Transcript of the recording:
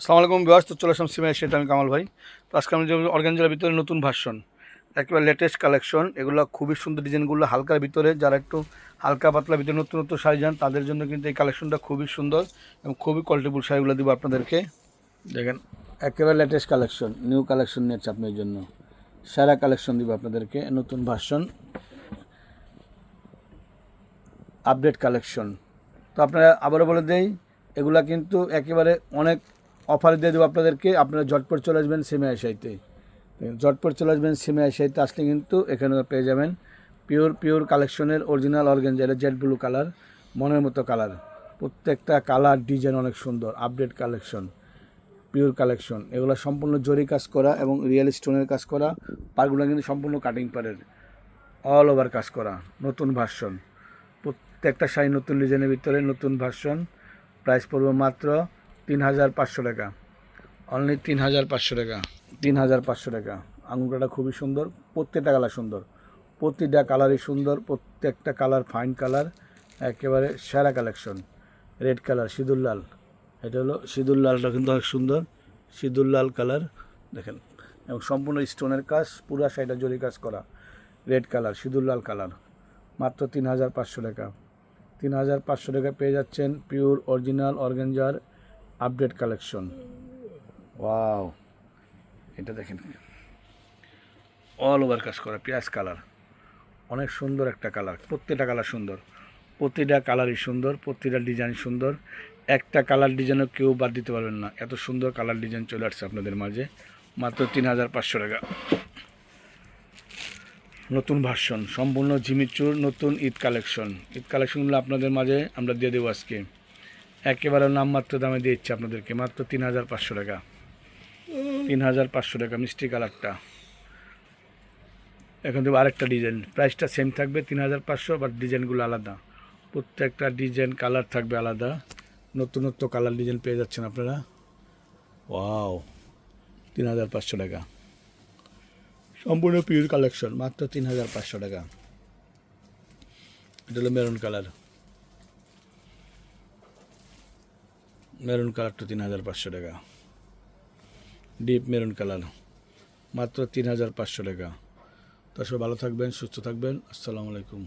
সালাম আলাইকুম বিবাস তো চলে আসলাম সিমাই সেটা আমি কামাল ভাই। তো আজকে আমি অর্গানজার ভিতরে নতুন ভার্সন, একেবারে লেটেস্ট কালেকশন এগুলো খুবই সুন্দর ডিজাইনগুলো হালকার ভিতরে, যারা একটু হালকা পাতলা ভিতরে নতুন নতুন শাড়ি যান, তাদের জন্য কিন্তু এই কালেকশনটা খুবই সুন্দর এবং খুবই কোয়ালিটিফুল শাড়িগুলো দিব আপনাদেরকে। দেখেন, একেবারে লেটেস্ট কালেকশন নিউ কালেকশন নিয়েছে আপনার জন্য। সারা কালেকশন দিব আপনাদেরকে, নতুন ভার্সন। আপডেট কালেকশন তো আপনারা আবারও বলে দেই, এগুলা কিন্তু একেবারে অনেক অফার দিয়ে দেবো আপনাদেরকে। আপনারা ঝটপট চলে আসবেন সেমে আশাইতে ঝটপট চলে আসবেন সেমে আশাইতে আসলে কিন্তু এখানে পেয়ে যাবেন পিওর পিওর কালেকশনের অরিজিনাল অর্গেঞ্জা এটা জেড ব্লু কালার, মনের মতো কালার। প্রত্যেকটা কালার, ডিজাইন অনেক সুন্দর, আপডেট কালেকশন, পিওর কালেকশন। এগুলো সম্পূর্ণ জরি কাজ করা এবং রিয়েল স্টোনের কাজ করা, পারগুলো কিন্তু সম্পূর্ণ কাটিং পারের অল ওভার কাজ করা, নতুন ভার্সন প্রত্যেকটা শাড়ি নতুন ডিজাইনের ভিতরে নতুন ভার্সন প্রাইস পড়বে মাত্র তিন হাজার পাঁচশো টাকা। অনলি তিন হাজার পাঁচশো টাকা। তিন হাজার পাঁচশো টাকা। আঙুরটা খুবই সুন্দর, প্রত্যেকটা কালার সুন্দর। প্রতিটা কালারই সুন্দর, প্রত্যেকটা কালার ফাইন কালার একেবারে সেরা কালেকশন রেড কালার সিঁদুর লাল। এটা হলো সিঁদুর লালটা কিন্তু অনেক সুন্দর। সিঁদুর লাল কালার দেখেন। এবং সম্পূর্ণ স্টোনের কাজ, পুরা শাড়িটা জরি কাজ করা। রেড কালার সিঁদুর লাল কালার মাত্র তিন হাজার পাঁচশো টাকা। তিন হাজার পাঁচশো টাকা পেয়ে যাচ্ছেন পিওর অরিজিনাল অর্গেঞ্জার আপডেট কালেকশন। ওয়াও। এটা দেখেন। অল ওভার কাজ করা, পেঁয়াজ কালার। অনেক সুন্দর একটা কালার, প্রত্যেকটা কালার সুন্দর। প্রতিটা কালারই সুন্দর, প্রতিটা ডিজাইন সুন্দর। একটা কালার ডিজাইনও কেউ বাদ দিতে পারবেন না। এত সুন্দর কালার ডিজাইন চলে আসছে আপনাদের মাঝে। মাত্র তিন হাজার পাঁচশো টাকা। নতুন ভার্সন সম্পূর্ণ ঝিমিচুর নতুন ঈদ কালেকশন। ঈদ কালেকশনগুলো আপনাদের মাঝে আমরা দিয়ে দেবো আজকে। একেবারে নামমাত্র দামে দিচ্ছি আপনাদেরকে, মাত্র তিন হাজার পাঁচশো টাকা। তিন হাজার পাঁচশো টাকা, মিষ্টি কালারটা। এখন দেবো আরেকটা ডিজাইন, প্রাইসটা সেম থাকবে তিন হাজার পাঁচশো বাট ডিজাইনগুলো আলাদা। প্রত্যেকটা ডিজাইন কালার থাকবে আলাদা। নতুনত্ব কালার ডিজাইন পেয়ে যাচ্ছেন আপনারা। ওয়াও, তিন হাজার পাঁচশো টাকা। সম্পূর্ণ পিওর কালেকশন মাত্র তিন হাজার পাঁচশো টাকা। এটা হলো মেরুন কালার মেরুন কালারটা তিন হাজার পাঁচশো টাকা। ডিপ মেরুন কালার, মাত্র তিন হাজার পাঁচশো টাকা। তো সব ভালো থাকবেন, সুস্থ থাকবেন। আসসালামু আলাইকুম।